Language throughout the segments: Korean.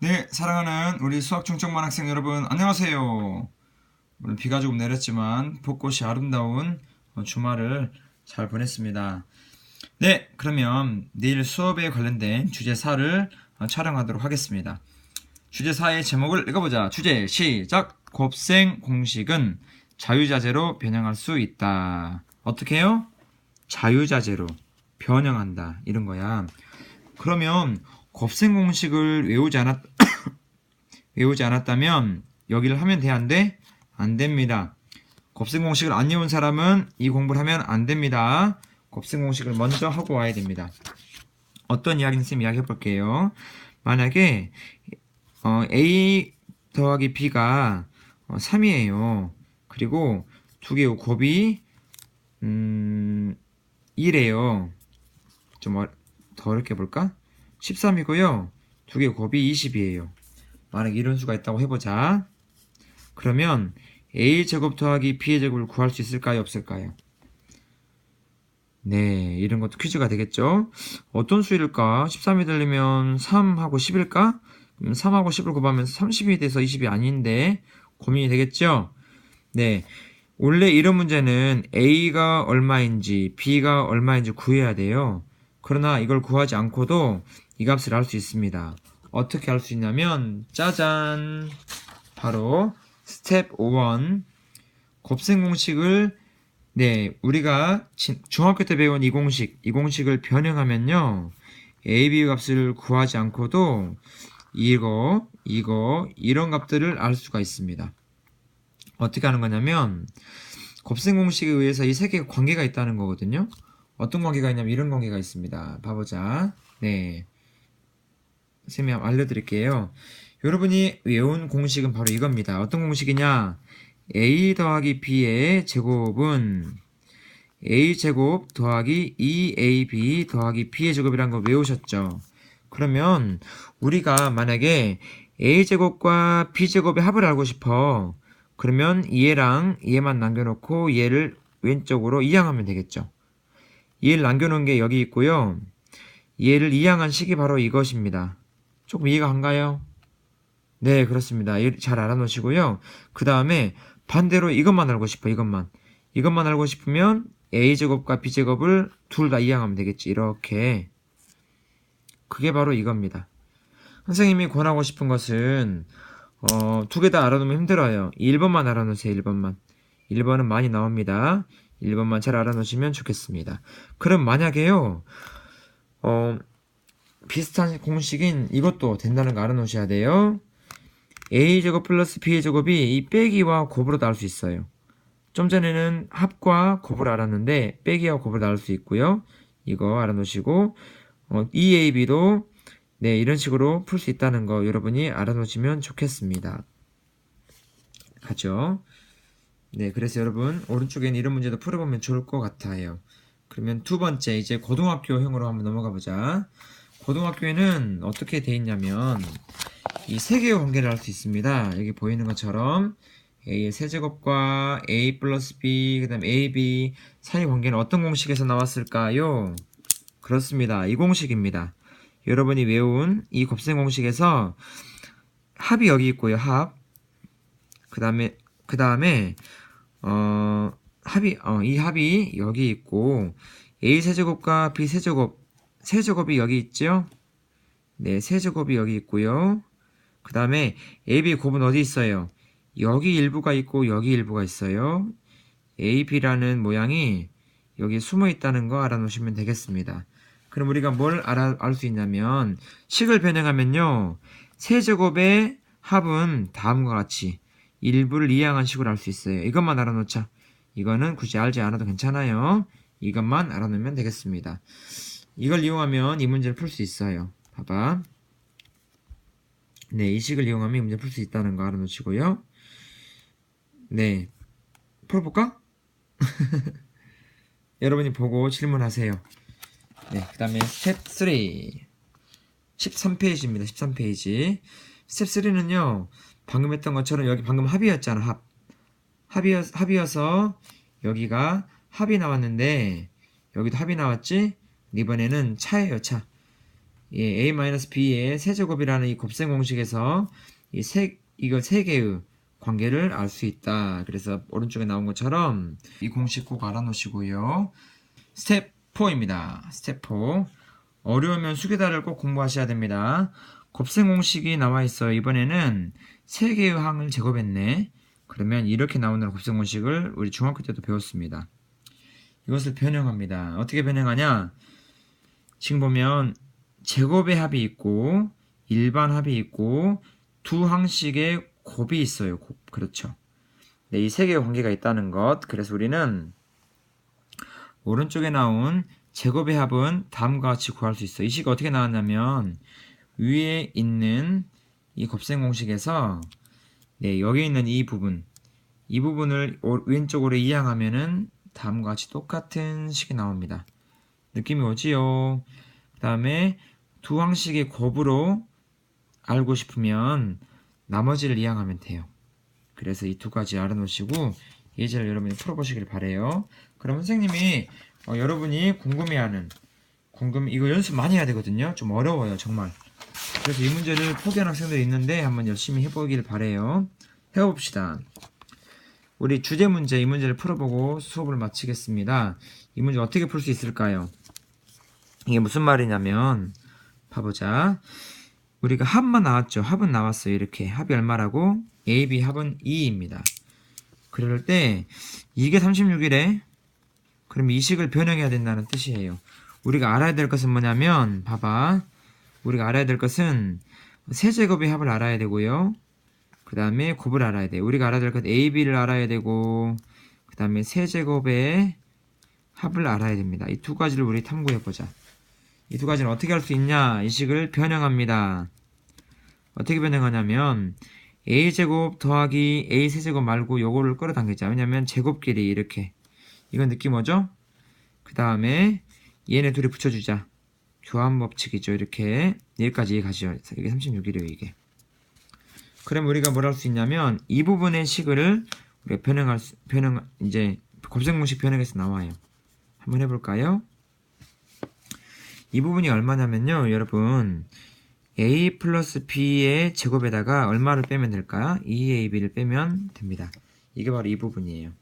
네, 사랑하는 우리 수학 중점반 학생 여러분, 안녕하세요. 오늘 비가 조금 내렸지만 벚꽃이 아름다운 어, 주말을 잘 보냈습니다. 네, 그러면 내일 수업에 관련된 주제 4를 어, 촬영하도록 하겠습니다. 주제 4의 제목을 읽어보자. 주제 시작. 곱셈 공식은 자유자재로 변형할 수 있다. 어떻게 해요? 자유자재로 변형한다. 이런 거야. 그러면 곱셈 공식을 외우지 않았 외우지 않았다면 여기를 하면 돼 안 돼? 안 됩니다. 곱셈 공식을 안 외운 사람은 이 공부를 하면 안 됩니다. 곱셈 공식을 먼저 하고 와야 됩니다. 어떤 이야기는 쌤 이야기 해 볼게요. 만약에 어, A 더하기 B가 어, 3이에요. 그리고 두 개의 곱이 음, 1이에요. 좀 더 어렵게 볼까? 13이고요. 두개 곱이 20이에요. 만약 이런 수가 있다고 해보자. 그러면 a 제곱 더하기 b의 제곱을 구할 수 있을까요? 없을까요? 네, 이런 것도 퀴즈가 되겠죠? 어떤 수일까? 13이 되려면 3하고 10일까? 3하고 10을 곱하면 30이 돼서 20이 아닌데 고민이 되겠죠? 네, 원래 이런 문제는 a가 얼마인지 b가 얼마인지 구해야 돼요. 그러나 이걸 구하지 않고도 이 값을 알 수 있습니다. 어떻게 알 수 있냐면 짜잔 바로 스텝 5원 곱셈 공식을 네 우리가 진- 중학교 때 배운 이 공식 이 공식을 변형하면요 a, b 값을 구하지 않고도 이거 이거 이런 값들을 알 수가 있습니다. 어떻게 하는 거냐면 곱셈 공식에 의해서 이 세 개가 관계가 있다는 거거든요. 어떤 관계가 있냐면 이런 관계가 있습니다. 봐보자. 네. 쌤이 알려드릴게요. 여러분이 외운 공식은 바로 이겁니다. 어떤 공식이냐? a 더하기 b의 제곱은 a 제곱 더하기 2ab 더하기 b의 제곱이라는 거 외우셨죠? 그러면 우리가 만약에 a 제곱과 b 제곱의 합을 알고 싶어. 그러면 얘랑 얘만 남겨놓고 얘를 왼쪽으로 이항하면 되겠죠. 얘를 남겨놓은 게 여기 있고요. 얘를 이항한 식이 바로 이것입니다. 조금 이해가 안 가요? 네, 그렇습니다. 얘잘 알아놓으시고요. 그 다음에 반대로 이것만 알고 싶어, 이것만. 이것만 알고 싶으면 a제곱과 b제곱을 둘 다 이항하면 되겠지. 이렇게. 그게 바로 이겁니다. 선생님이 권하고 싶은 것은 어, 두 개 다 알아놓으면 힘들어요. 1번만 알아놓으세요, 1번만. 1번은 많이 나옵니다. 1번만 잘 알아놓으시면 좋겠습니다. 그럼 만약에요, 어, 비슷한 공식인 이것도 된다는 거 알아놓으셔야 돼요. a제곱 플러스 b제곱이 이 빼기와 곱으로 나올 수 있어요. 좀 전에는 합과 곱을 알았는데 빼기와 곱을 나올 수 있고요. 이거 알아놓으시고 어, 2ab도 네 이런 식으로 풀 수 있다는 거 여러분이 알아놓으시면 좋겠습니다. 가죠. 네, 그래서 여러분 오른쪽엔 이런 문제도 풀어보면 좋을 것 같아요. 그러면 두 번째 이제 고등학교형으로 한번 넘어가 보자. 고등학교에는 어떻게 돼 있냐면 이 세 개의 관계를 알 수 있습니다. 여기 보이는 것처럼 a의 세제곱과 a 플러스 b 그다음 ab 사이 관계는 어떤 공식에서 나왔을까요? 그렇습니다. 이 공식입니다. 여러분이 외운 이 곱셈 공식에서 합이 여기 있고요. 합. 그다음에 그다음에 어 합이 어 이 합이 여기 있고 a 세제곱과 b 세제곱 세 제곱이 여기 있죠? 네, 세 제곱이 여기 있고요. 그 다음에 AB 곱은 어디 있어요? 여기 일부가 있고 여기 일부가 있어요. AB라는 모양이 여기 숨어 있다는 거 알아놓으시면 되겠습니다. 그럼 우리가 뭘 알아, 알 수 있냐면 식을 변형하면요. 세 제곱의 합은 다음과 같이 일부를 이항한 식으로 알 수 있어요. 이것만 알아놓자. 이거는 굳이 알지 않아도 괜찮아요. 이것만 알아놓으면 되겠습니다. 이걸 이용하면 이 문제를 풀 수 있어요. 봐봐. 네, 이 식을 이용하면 이 문제 풀 수 있다는 거 알아놓으시고요. 네, 풀어볼까? 여러분이 보고 질문하세요. 네, 그 다음에 스텝 3. 13페이지입니다. 13페이지. 스텝 3는요, 방금 했던 것처럼 여기 방금 합이었잖아, 합. 합이어, 합이어서 여기가 합이 나왔는데, 여기도 합이 나왔지? 이번에는 차예요, 차. 예, a-b의 세제곱이라는 이 곱셈 공식에서 이 세, 이거 세 개의 관계를 알 수 있다. 그래서 오른쪽에 나온 것처럼 이 공식 꼭 알아놓으시고요. 스텝 4입니다. 스텝 4. 어려우면 수기다를 꼭 공부하셔야 됩니다. 곱셈 공식이 나와 있어요. 이번에는 세 개의 항을 제곱했네. 그러면 이렇게 나오는 곱셈 공식을 우리 중학교 때도 배웠습니다. 이것을 변형합니다. 어떻게 변형하냐? 지금 보면 제곱의 합이 있고 일반 합이 있고 두 항식의 곱이 있어요. 곱. 그렇죠. 네, 이 세 개의 관계가 있다는 것. 그래서 우리는 오른쪽에 나온 제곱의 합은 다음과 같이 구할 수 있어요. 이 식이 어떻게 나왔냐면 위에 있는 이 곱셈 공식에서 네, 여기 있는 이 부분 이 부분을 오- 왼쪽으로 이항하면은 다음과 같이 똑같은 식이 나옵니다. 느낌이 오지요? 그 다음에 두 항식의 곱으로 알고 싶으면 나머지를 이항하면 돼요. 그래서 이 두 가지 알아놓으시고 예제를 여러분이 풀어보시길 바래요. 그럼 선생님이 어, 여러분이 궁금해하는 궁금 이거 연습 많이 해야 되거든요. 좀 어려워요, 정말. 그래서 이 문제를 포기한 학생들이 있는데 한번 열심히 해보길 바래요. 해봅시다. 우리 주제 문제 이 문제를 풀어보고 수업을 마치겠습니다. 이 문제 어떻게 풀 수 있을까요? 이게 무슨 말이냐면 봐보자. 우리가 합만 나왔죠. 합은 나왔어요. 이렇게 합이 얼마라고? A, B 합은 2입니다. 그럴 때 이게 36이래. 그럼 이 식을 변형해야 된다는 뜻이에요. 우리가 알아야 될 것은 뭐냐면 봐봐. 우리가 알아야 될 것은 세제곱의 합을 알아야 되고요. 그 다음에 곱을 알아야 돼. 우리가 알아야 될것 A, B를 알아야 되고 그 다음에 세제곱의 합을 알아야 됩니다. 이 두 가지를 우리 탐구해 보자. 이 두 가지는 어떻게 할 수 있냐? 이 식을 변형합니다. 어떻게 변형하냐면 a제곱 더하기 a 세제곱 말고 요거를 끌어당기자. 왜냐면 제곱끼리 이렇게 이건 느낌 오죠? 그 다음에 얘네 둘이 붙여주자. 교환 법칙이죠. 이렇게 여기까지 가죠. 이게 36이래요. 이게. 그럼 우리가 뭘 할 수 있냐면 이 부분의 식을 우리가 변형할 수, 변형 이제 곱셈공식 변형해서 나와요. 한번 해볼까요? 이 부분이 얼마냐면요, 여러분 a 플러스 b의 제곱에다가 얼마를 빼면 될까요? 2ab를 빼면 됩니다. 이게 바로 이 부분이에요.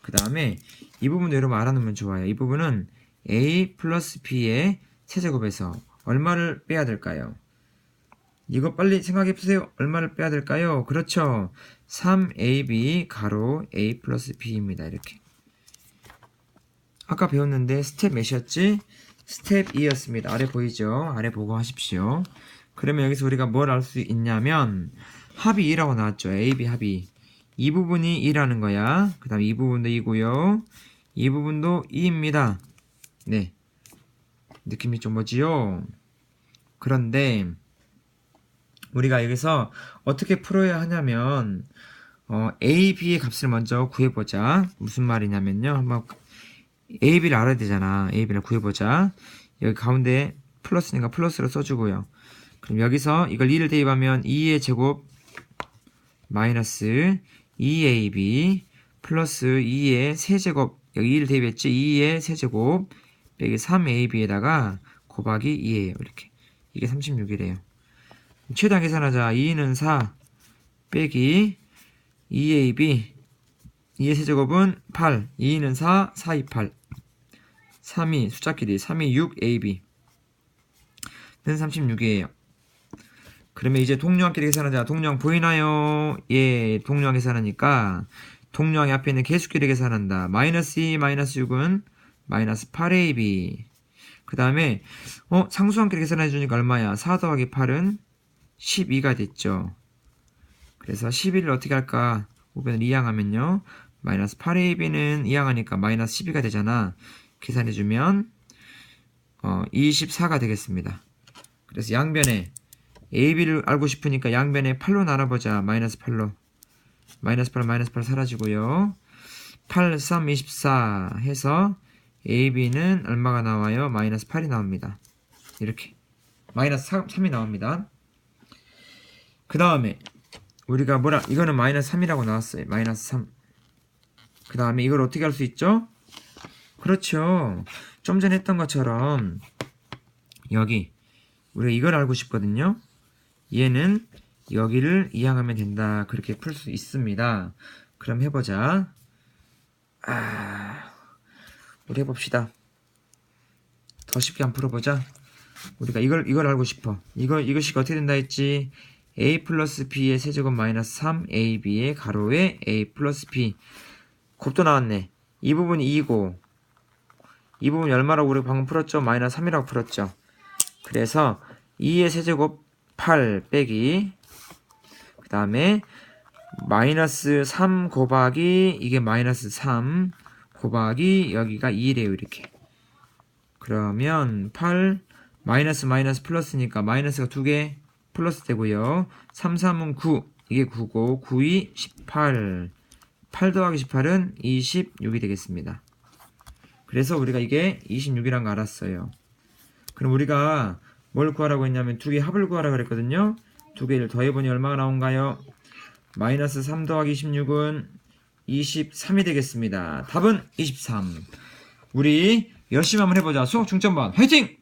그 다음에 이 부분도 여러분 알아놓으면 좋아요. 이 부분은 a 플러스 b의 세제곱에서 얼마를 빼야 될까요? 이거 빨리 생각해 보세요. 얼마를 빼야 될까요? 그렇죠. 3ab 가로 a 플러스 b입니다. 이렇게. 아까 배웠는데 스텝 몇이었지? 스텝 2였습니다. 아래 보이죠? 아래 보고 하십시오. 그러면 여기서 우리가 뭘 알 수 있냐면 합이 2라고 나왔죠. AB 합이. 이 부분이 2라는 거야. 그 다음 이 부분도 2고요. 이 부분도 2입니다. 네. 느낌이 좀 뭐지요? 그런데 우리가 여기서 어떻게 풀어야 하냐면 어, A, B의 값을 먼저 구해보자. 무슨 말이냐면요. 한번 A, B를 알아야 되잖아. A, B를 구해보자. 여기 가운데 플러스니까 플러스로 써주고요. 그럼 여기서 이걸 2를 대입하면 2의 제곱 마이너스 2AB 플러스 2의 세제곱 여기 2를 대입했지 2의 세제곱 빼기 3AB에다가 곱하기 2예요. 이렇게 이게 36이래요. 최대한 계산하자. 2는 4 빼기 2AB 2의 세제곱은 8 2는 4 4, 2, 8 3이 숫자끼리 3이 6AB 는 36이에요. 그러면 이제 동류항끼리 계산하자. 동류항 보이나요? 예, 동류항 계산하니까 동류항 앞에 있는 개수끼리 계산한다. 마이너스 2, 마이너스 6은 마이너스 8AB. 그 다음에 어 상수항끼리 계산해 주니까 얼마야? 4 더하기 8은 12가 됐죠. 그래서 11을 어떻게 할까? 우변을 이항하면요. 마이너스 8AB는 이항하니까 마이너스 12가 되잖아. 계산해주면 어, 24가 되겠습니다. 그래서 양변에 AB를 알고 싶으니까 양변에 8로 나눠보자. 마이너스 8로. 마이너스 8, 마이너스 8 사라지고요. 8, 3, 24 해서 AB는 얼마가 나와요? 마이너스 8이 나옵니다. 이렇게. 마이너스 3, 3이 나옵니다. 그 다음에 우리가 뭐라 이거는 마이너스 3이라고 나왔어요. 마이너스 3. 그 다음에 이걸 어떻게 할 수 있죠? 그렇죠. 좀 전에 했던 것처럼 여기 우리가 이걸 알고 싶거든요. 얘는 여기를 이항하면 된다. 그렇게 풀 수 있습니다. 그럼 해보자. 아, 우리 해봅시다. 더 쉽게 한번 풀어보자. 우리가 이걸 이걸 알고 싶어. 이거 이것이 어떻게 된다 했지? a 플러스 b의 세제곱 마이너스 3 ab의 가로에 a 플러스 b 곱도 나왔네. 이 부분이 2고 이 부분 얼마라고 우리 방금 풀었죠? 마이너스 3이라고 풀었죠. 그래서 2의 세제곱 8 빼기 그 다음에 마이너스 3 곱하기 이게 마이너스 3 곱하기 여기가 2래요 이렇게 그러면 8 마이너스 마이너스 플러스니까 마이너스가 두개 플러스 되고요 3, 3은 9 이게 9고 9, 2, 18 8 더하기 18은 26이 되겠습니다 그래서 우리가 이게 26이란 거 알았어요 그럼 우리가 뭘 구하라고 했냐면 두 개 합을 구하라 그랬거든요 두 개를 더해보니 얼마가 나온가요? 마이너스 3 더하기 16은 23이 되겠습니다. 답은 23. 우리 열심히 한번 해보자. 수학 중점반 화이팅!